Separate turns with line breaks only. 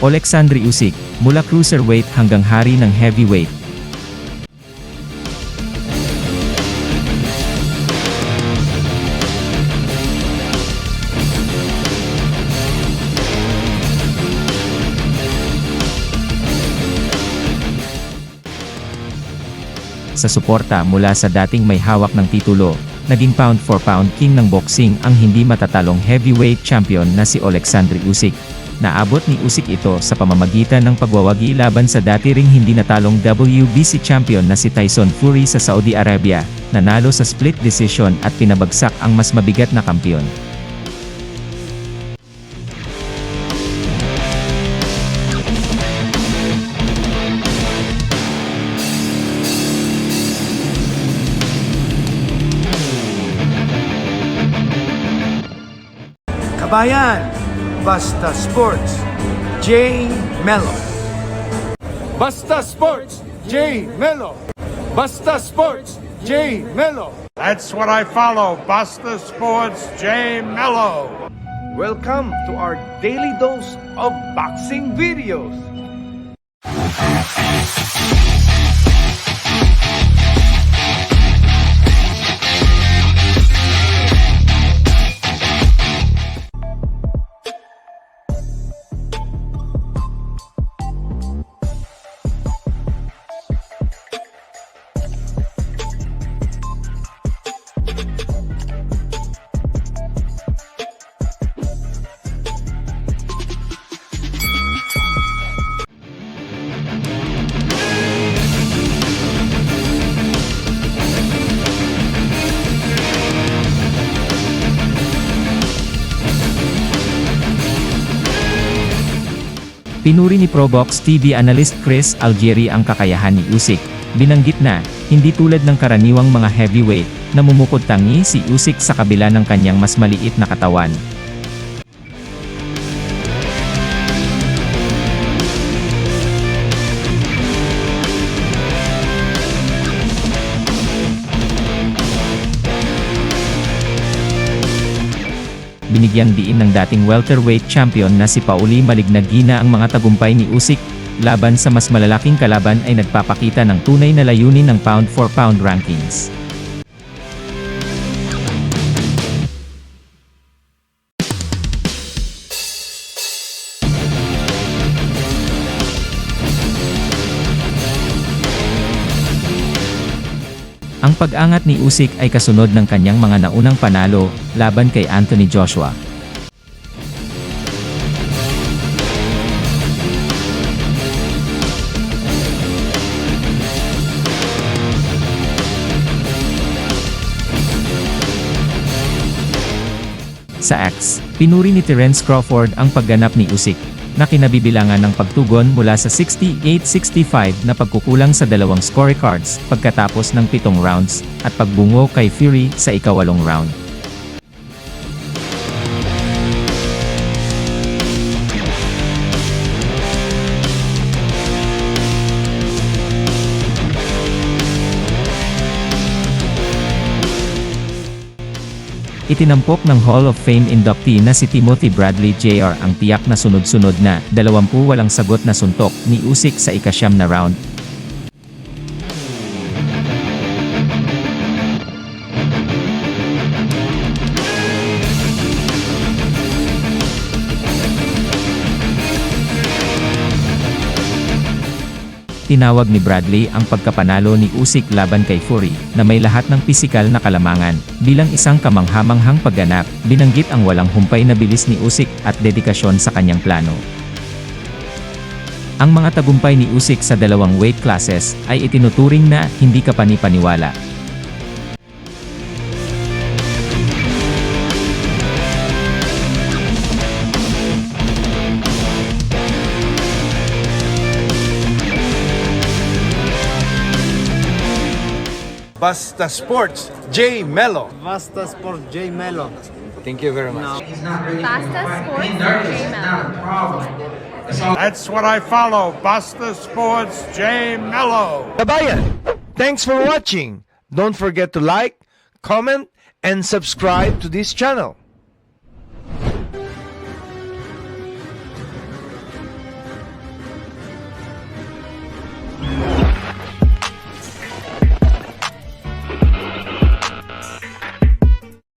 Alexandre Usyk, mula cruiserweight hanggang hari ng heavyweight. Sa suporta mula sa dating may hawak ng titulo, naging pound for pound king ng boxing ang hindi matatalong heavyweight champion na si Alexandre Usyk. Naabot ni Usyk ito sa pamamagitan ng pagwawagi laban sa dati ring hindi natalong WBC champion na si Tyson Fury sa Saudi Arabia, nanalo sa split decision at pinabagsak ang mas mabigat na kampiyon.
Kabayan, Basta Sports, J. Mello.
Basta Sports, J. Mello. Basta Sports, J. Mello.
That's what I follow. Basta Sports J Mello.
Welcome to our daily dose of boxing videos.
Pinuri ni Probox TV analyst Chris Algieri ang kakayahan ni Usyk. Binanggit na, hindi tulad ng karaniwang mga heavyweight, namumukod tangi si Usyk sa kabila ng kanyang mas maliit na katawan. Binigyang diin ng dating welterweight champion na si Pauli Malignagina ang mga tagumpay ni Usyk, laban sa mas malalaking kalaban ay nagpapakita ng tunay na layunin ng pound for pound rankings. Ang pag-angat ni Usyk ay kasunod ng kanyang mga naunang panalo, laban kay Anthony Joshua. Sa X, pinuri ni Terence Crawford ang pagganap ni Usyk, na kinabibilangan ng pagtugon mula sa 68-65 na pagkukulang sa dalawang scorecards pagkatapos ng pitong rounds, at pagbungo kay Fury sa ikawalong round. Itinampok ng Hall of Fame inductee na si Timothy Bradley Jr. ang tiyak na sunod-sunod na 20 walang sagot na suntok ni Usyk sa ikasyam na round. Tinawag ni Bradley ang pagkapanalo ni Usyk laban kay Fury, na may lahat ng pisikal na kalamangan, bilang isang kamanghamanghang pagganap, binanggit ang walang humpay na bilis ni Usyk at dedikasyon sa kanyang plano. Ang mga tagumpay ni Usyk sa dalawang weight classes ay itinuturing na hindi kapani-paniwala.
Basta Sports, J. Mello.
Basta Sports J Melo.
Thank you very much.
Basta Sports J
That's what I follow. Basta Sports J Mello.
Kabayan, thanks for watching. Don't forget to like, comment, and subscribe to this channel.